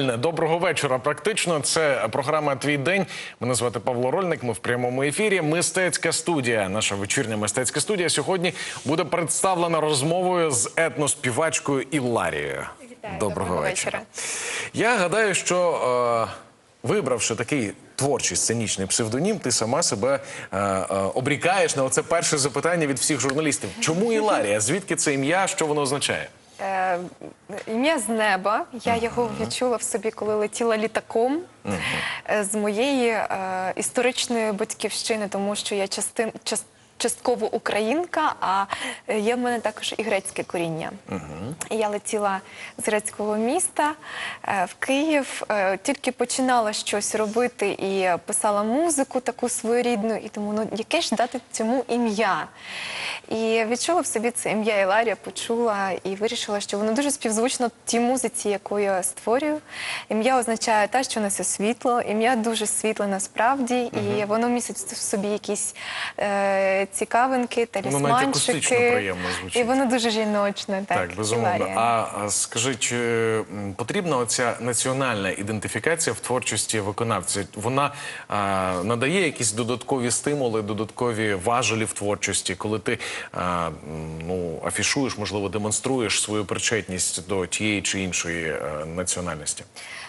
Доброго вечора. Практично це програма Твій день. Мене звати Павло Рольник. Ми в прямому ефірі. Мистецька студія. Наша вечірня мистецька студія сьогодні буде представлена розмовою з етноспівачкою Ілларією. Вітаю, Доброго, доброго вечора. вечора. Я гадаю, що е, вибравши такий творчий сценічний псевдонім, ти сама себе е, е, обрікаєш на оце перше запитання від всіх журналістів. Чому Іларія? Звідки це ім'я? Що воно означає? Е, ім'я з неба. Я його відчула в собі, коли летіла літаком е, з моєї е, історичної батьківщини, тому що я частин, част, частково українка, а е, є в мене також і грецьке коріння. І Я летіла з грецького міста е, в Київ, е, тільки починала щось робити і писала музику таку своєрідну, і тому ну яке ж дати цьому ім'я. І відчула в собі це ім'я Іларія, почула і вирішила, що воно дуже співзвучно тій музиці, яку я створюю. Ім'я означає те, що несе світло. Ім'я дуже світле насправді, і воно містить в собі якісь е, цікавинки, талісманчики. І воно дуже жіночне. Так, Так, безумовно. Іларія. А а скажи, чи потрібна оця національна ідентифікація в творчості виконавця? Вона а, надає якісь додаткові стимули, додаткові важелі в творчості, коли ти а, ну, афішуєш, можливо, демонструєш свою причетність до тієї чи іншої е, національності?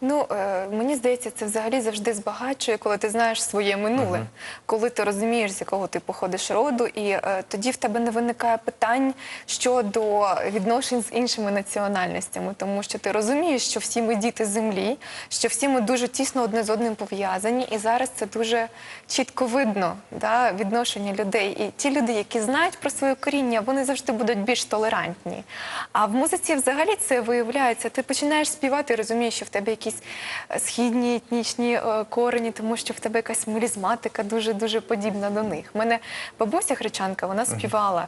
Ну, е, мені здається, це взагалі завжди збагачує, коли ти знаєш своє минуле, коли ти розумієш, з якого ти походиш роду, і е, тоді в тебе не виникає питань щодо відношень з іншими національностями, тому що ти розумієш, що всі ми діти землі, що всі ми дуже тісно одне з одним пов'язані, і зараз це дуже чітко видно да, відношення людей. І ті люди, які знають про своє коріння, вони завжди будуть більш толерантні. А в музиці взагалі це виявляється. Ти починаєш співати, і розумієш, що в тебе якісь е, східні етнічні е, корені, тому що в тебе якась мелізматика дуже дуже подібна до них. У мене бабуся гречанка, вона співала,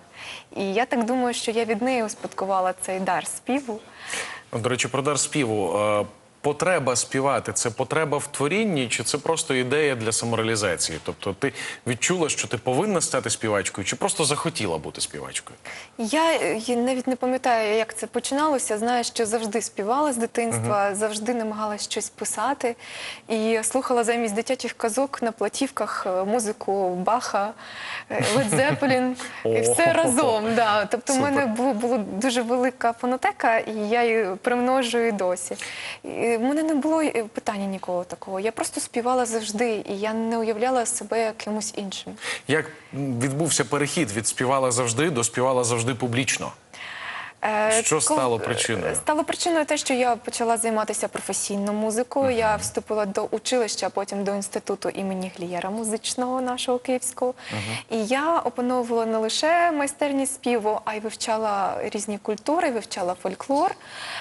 і я так думаю, що я від неї успадкувала цей дар співу. До речі, про дар співу. Потреба співати це потреба в творінні, чи це просто ідея для самореалізації? Тобто, ти відчула, що ти повинна стати співачкою, чи просто захотіла бути співачкою? Я е, навіть не пам'ятаю, як це починалося. Знаю, що завжди співала з дитинства, завжди намагалась щось писати і слухала замість дитячих казок на платівках е, музику Баха, Zeppelin, і все разом. Да. Тобто, в мене було дуже велика фонотека, і я її примножую досі. І в мене не було е, питання нікого такого. Я просто співала завжди, і я не уявляла себе кимось іншим. Як відбувся перехід від співала завжди до співала завжди публічно? Е, Що стало причиною? Стало причиною те, що я почала займатися професійно музикою. Я вступила до училища, а потім до інституту імені Глієра музичного нашого київського. І я опановувала не лише майстерність співу, а й вивчала різні культури, вивчала фольклор,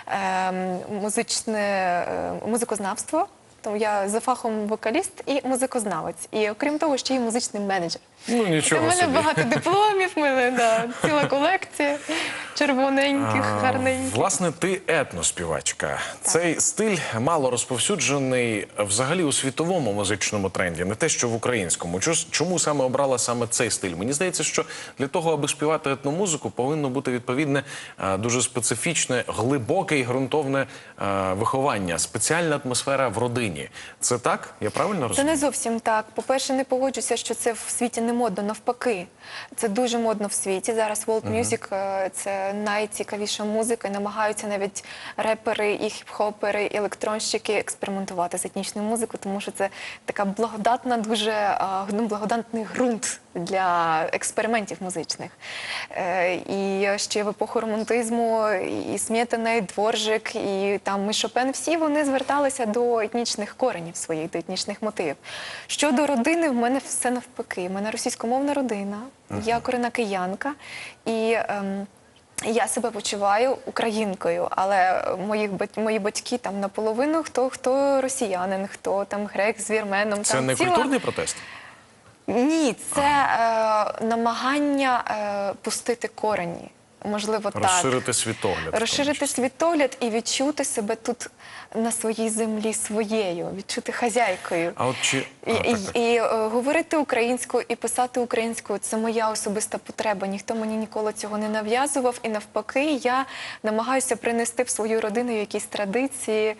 ем, музичне е, музикознавство. Тому я за фахом вокаліст і музикознавець. І окрім того, ще й музичний менеджер. Ну У нічого мене собі. багато дипломів, в мене да, ціла колекція червоненьких, гарненьких. Власне, ти етноспівачка. Цей стиль мало розповсюджений взагалі у світовому музичному тренді, не те, що в українському. Чос- Чому саме обрала саме цей стиль? Мені здається, що для того, аби співати етномузику, повинно бути відповідне е, дуже специфічне, глибоке і ґрунтовне е, виховання, спеціальна атмосфера в родині. Це так? Я правильно Це розумію? не зовсім так. По-перше, не погоджуся, що це в світі не модно. Навпаки, це дуже модно в світі. Зараз World Music е, це найцікавіша музика. і Намагаються навіть репери, і хіп-хопери, і електронщики експериментувати з етнічною музикою, тому що це така благодатна, дуже е, ну, благодатний ґрунт для експериментів музичних. Е, І ще в епоху романтизму і Смєтана, і Дворжик, і там і Шопен, всі вони зверталися до етнічних коренів своїх, до етнічних мотивів. Щодо родини, в мене все навпаки. У мене російськомовна родина, я корена киянка, і ем, я себе почуваю українкою, але моїх мої батьки там наполовину хто хто росіянин, хто там грек з вірменом. Це там не ціла- культурний протест? ні, це е, намагання е, пустити корені. Можливо, так. Розширити світогляд. Розширити світогляд і відчути себе тут на своїй землі своєю, відчути хазяйкою. А от чи І, А, так, і, так. і е, говорити українською і писати українською це моя особиста потреба. Ніхто мені ніколи цього не нав'язував. І навпаки, я намагаюся принести в свою родину якісь традиції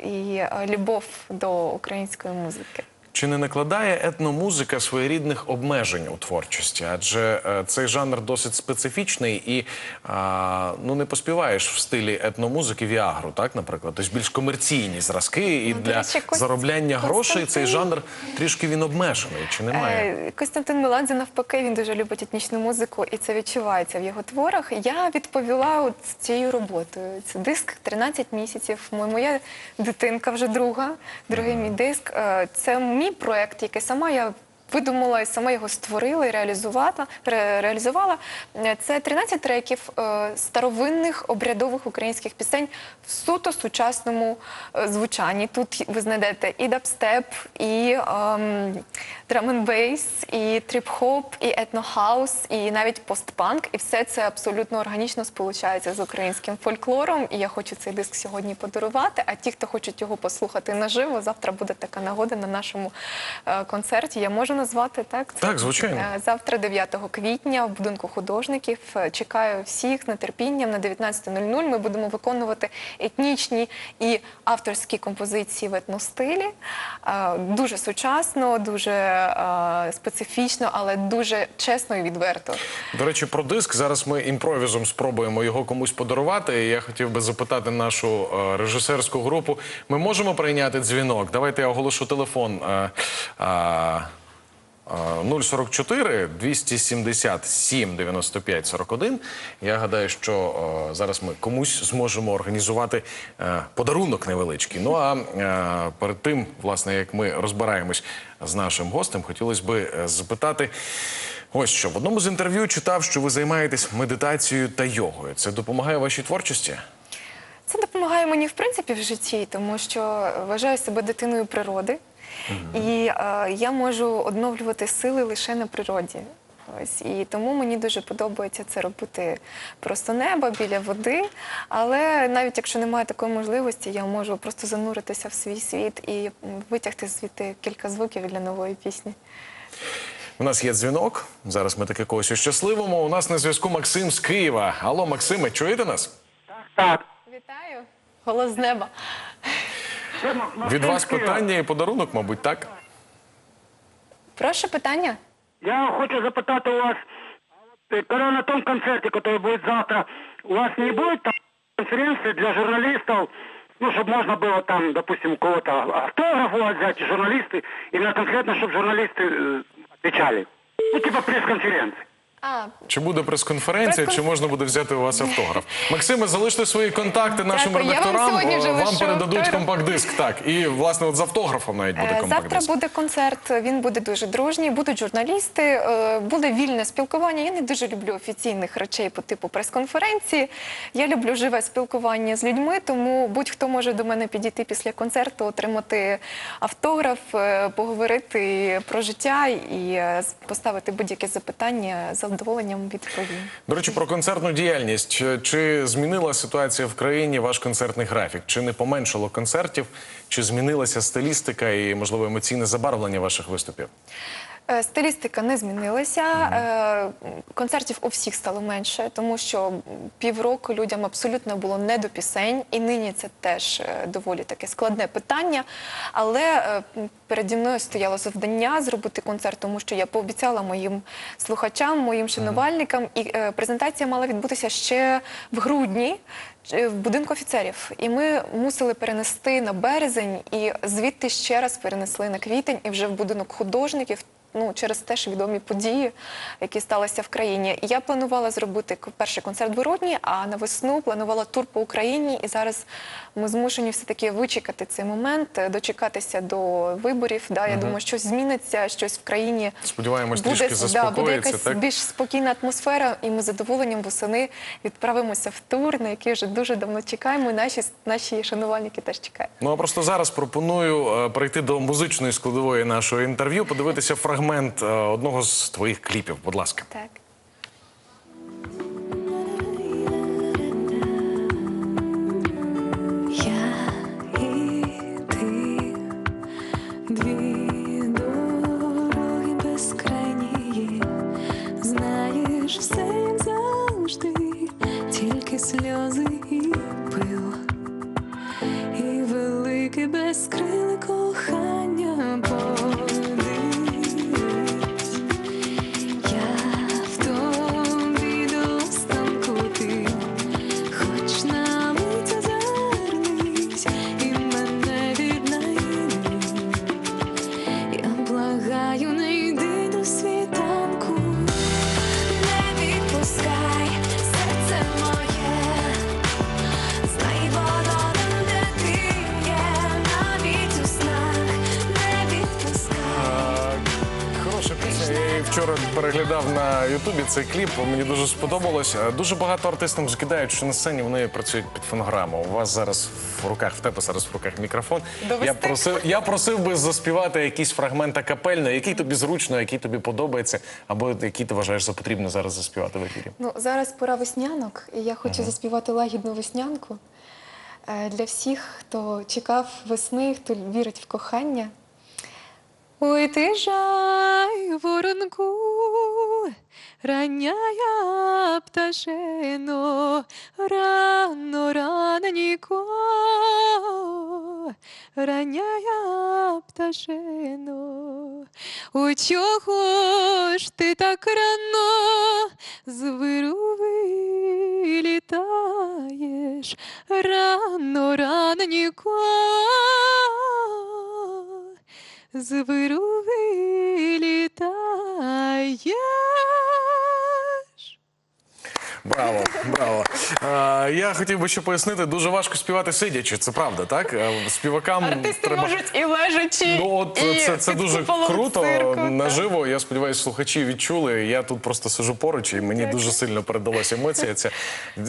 і е, любов до української музики. Чи не накладає етномузика своєрідних обмежень у творчості? Адже е, цей жанр досить специфічний і а, ну не поспіваєш в стилі етномузики віагру, так, наприклад, тобто більш комерційні зразки, і Ну, для речі, заробляння грошей цей жанр трішки він обмежений. Чи немає? Е, Костянтин Меладзе навпаки, він дуже любить етнічну музику, і це відчувається в його творах. Я відповіла от цією роботою. Це диск 13 місяців. Моя дитинка вже друга, другий мій диск. Е, Це мій проект, який сама я. Видумала і сама його створила і реалізувала. ре- реалізувала. Е, Це 13 треків е, старовинних обрядових українських пісень в суто сучасному е, звучанні. Тут ви знайдете і дабстеп, і ем, драм-н-бейс, і тріп-хоп, і етнохаус, і навіть постпанк. І все це абсолютно органічно сполучається з українським фольклором. І я хочу цей диск сьогодні подарувати. А ті, хто хочуть його послухати наживо, завтра буде така нагода на нашому е, концерті. Я можу назвати так? Це, Так, звичайно. е, Завтра, 9 квітня, в будинку художників. Е, Чекаю всіх з нетерпінням на 19.00. Ми будемо виконувати етнічні і авторські композиції в етностилі. Е, Дуже сучасно, дуже специфічно, але дуже чесно і відверто. До речі, про диск зараз ми імпровізом спробуємо його комусь подарувати. Я хотів би запитати нашу режисерську групу. Ми можемо прийняти дзвінок? Давайте я оголошу телефон. Е, 044 277 95 41. Я гадаю, що е, зараз ми комусь зможемо організувати е, подарунок невеличкий. Ну а е, перед тим, власне, як ми розбираємось з нашим гостем, хотілося е, запитати. Ось що в одному з інтерв'ю читав, що ви займаєтесь медитацією та йогою. Це допомагає вашій творчості? Це допомагає мені в принципі в житті, тому що вважаю себе дитиною природи, і е, я можу одновлювати сили лише на природі. Ось і тому мені дуже подобається це робити просто неба біля води. Але навіть якщо немає такої можливості, я можу просто зануритися в свій світ і витягти звідти кілька звуків для нової пісні. У нас є дзвінок. Зараз ми таки когось щасливимо. У нас на зв'язку Максим з Києва. Алло, Максиме, чуєте нас? Так. Вітаю! Голос з неба. Це М- Максим Від вас з Києва. питання і подарунок, мабуть, так? Прошу питання. Я хочу запитати у вас, э, когда на том концерте, который будет завтра, у вас не будет там конференции для журналистов, ну, чтобы можно было там, допустим, у кого-то автограф у вас взять, и журналисты, именно конкретно, чтобы журналисты э, отвечали. Ну, типа пресс-конференции. А, Чи буде прес-конференція, Прес-конф- чи можна буде взяти у вас автограф? Максиме, залиште свої контакти нашим Дякую. Я вам редакторам. сьогодні вже Вам лишу передадуть автограф. компакт-диск. Так, і власне от з автографом навіть буде Е, Завтра компакт-диск. буде концерт, він буде дуже дружній, будуть журналісти, е, буде вільне спілкування. Я не дуже люблю офіційних речей по типу прес-конференції. Я люблю живе спілкування з людьми, тому будь-хто може до мене підійти після концерту, отримати автограф, е, поговорити про життя і е, поставити будь-які запитання з задоволенням відповім. До речі, про концертну діяльність. Чи змінила ситуація в країні ваш концертний графік? Чи не поменшало концертів? Чи змінилася стилістика і, можливо, емоційне забарвлення ваших виступів? Е, Стилістика не змінилася. Е, Концертів у всіх стало менше, тому що півроку людям абсолютно було не до пісень, і нині це теж е, доволі таке складне питання. Але переді мною стояло завдання зробити концерт, тому що я пообіцяла моїм слухачам, моїм шанувальникам, і презентація мала відбутися ще в грудні. В будинку офіцерів, і ми мусили перенести на березень, і звідти ще раз перенесли на квітень, і вже в будинок художників. Ну, через теж відомі події, які сталися в країні. Я планувала зробити перший концерт в грудні, а на весну планувала тур по Україні. І зараз ми змушені все-таки вичекати цей момент, е, дочекатися до виборів. Да, я думаю, щось зміниться, щось в країні Сподіваємось, буде, трішки да, буде якась так? більш спокійна атмосфера, і ми з задоволенням восени відправимося в тур, на який вже дуже давно чекаємо. І наші, наші шанувальники теж чекають. Ну а просто зараз пропоную е, перейти до музичної складової нашого інтерв'ю, подивитися фрагмент е, одного з твоїх кліпів. Будь ласка. Так. Ютубі цей кліп. Мені дуже сподобалось. Е, Дуже багато артистам закидають, що на сцені вони працюють під фонограму. У вас зараз в руках, в тебе зараз в руках мікрофон. Довести? Я просив, я просив би заспівати якийсь фрагмент акапельно, який тобі зручно, який тобі подобається, або який ти вважаєш за потрібно зараз заспівати в ефірі. Ну, зараз пора веснянок, і я хочу заспівати лагідну веснянку е, для всіх, хто чекав весни, хто вірить в кохання. Ой, ти жай, воронку, раняя пташино, рано раненько, раняя пташино, у чого ж ти так рано з виру вилітаєш, рано раненько, з виру вилітаєш. Браво, браво. Е, я хотів би ще пояснити, дуже важко співати сидячи. Це правда, так? Е, Співакам Артисти треба. можуть і лежачи, Ну от і це, це під дуже куполом круто цирку, так. наживо. Я сподіваюся, слухачі відчули. Я тут просто сижу поруч, і мені дуже сильно передалася емоція. Ця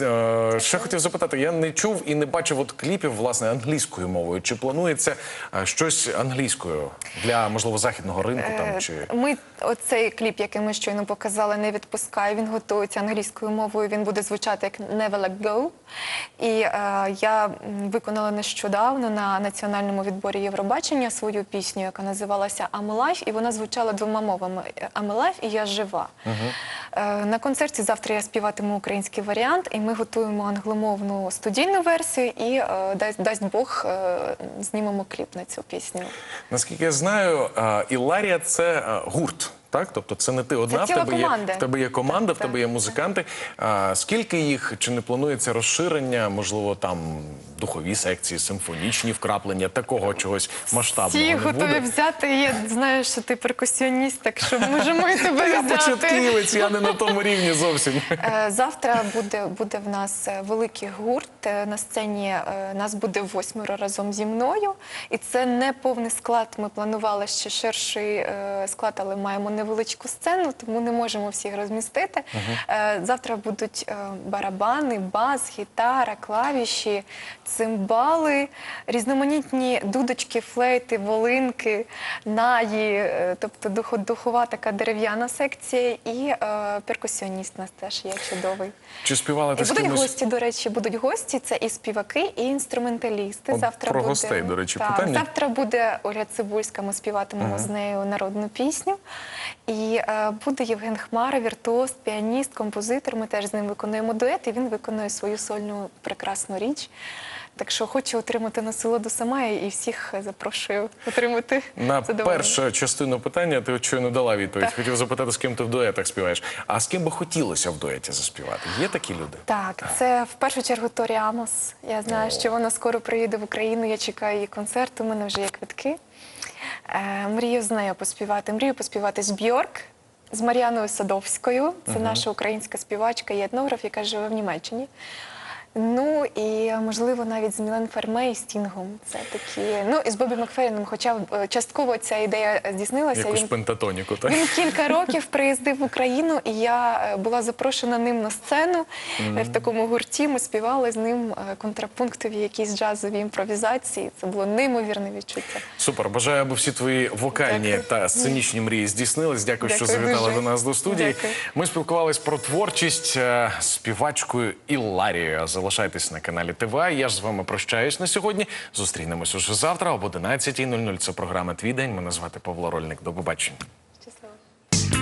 Е, ще хотів запитати: я не чув і не бачив от кліпів власне англійською мовою. Чи планується е, щось англійською для можливо західного ринку? Там чи Ми оцей кліп, який ми щойно показали, не відпускає. Він готується англійською мовою. Він буде звучати як Never Let Go. І е, я виконала нещодавно на національному відборі Євробачення свою пісню, яка називалася I'm Alive, і вона звучала двома мовами: I'm Alive і Я жива. Е, на концерті завтра я співатиму український варіант, і ми готуємо англомовну студійну версію. І е, дасть, дасть Бог е, знімемо кліп на цю пісню. наскільки я знаю, е, Іларія це е, гурт. Так, тобто це не ти одна, Це в тебе є в тебе є команда, Так, в тебе так. є музиканти. А, скільки їх чи не планується розширення? Можливо, там духові секції, симфонічні вкраплення, такого чогось масштабного Всі не готові взяти. Я знаю, що ти перкусіоніст, так що можемо і тебе Я взяти. початківець, я не на тому рівні зовсім. Е, Завтра буде, буде в нас е, великий гурт. Е, На сцені нас буде восьмеро разом зі мною. І це не повний склад. Ми планували ще ширший склад, але маємо невеличку сцену, тому не можемо всіх розмістити. Завтра будуть барабани, бас, гітара, клавіші, цимбали, різноманітні дудочки, флейти, волинки, наї, е, тобто духо- духова така дерев'яна секція, і е, перкусіоніст у нас теж є чудовий. Чи співали ти І з будуть кимось? гості, до речі, будуть гості. Це і співаки, і інструменталісти. От завтра про буде гостей, до речі, так, питання. завтра буде Оля Цибульська. Ми співатимемо з нею народну пісню. І е, буде Євген Хмара, віртуоз, піаніст, композитор. Ми теж з ним виконуємо дует, і він виконує свою сольну прекрасну річ. Так що хочу отримати насолоду сама і всіх запрошую отримати На першу частину питання ти щойно дала відповідь. Так. Хотів запитати, з ким ти в дуетах співаєш. А з ким би хотілося в дуеті заспівати? Є такі люди? Так, це в першу чергу Торі Амос. Я знаю, що вона скоро приїде в Україну. Я чекаю її концерт. У мене вже є квитки. Е, мрію з нею поспівати. Мрію поспівати з Бьорк, з Мар'яною Садовською. Це наша українська співачка і етнограф, яка живе в Німеччині. Ну і можливо навіть з Мілен Ферме і Стінгом. Це такі. Ну і з Бобі Макферіном, хоча е, частково ця ідея здійснилася. Якусь Він пентатоніку, так? він кілька років приїздив в Україну, і я е, була запрошена ним на сцену е, в такому гурті. Ми співали з ним е, контрапунктові якісь джазові імпровізації. Це було неймовірне відчуття. Супер. Бажаю, аби всі твої вокальні Дякую. та сценічні мрії здійснились. Дякую, що завітали дуже. до нас до студії. Дякую. Ми спілкувались про творчість е, з співачкою Іларією. Залишайтесь на каналі ТВА. Я ж з вами прощаюсь на сьогодні. Зустрінемось уже завтра об 11.00. Це програма Твій день. Мене звати Павло Рольник. До побачення.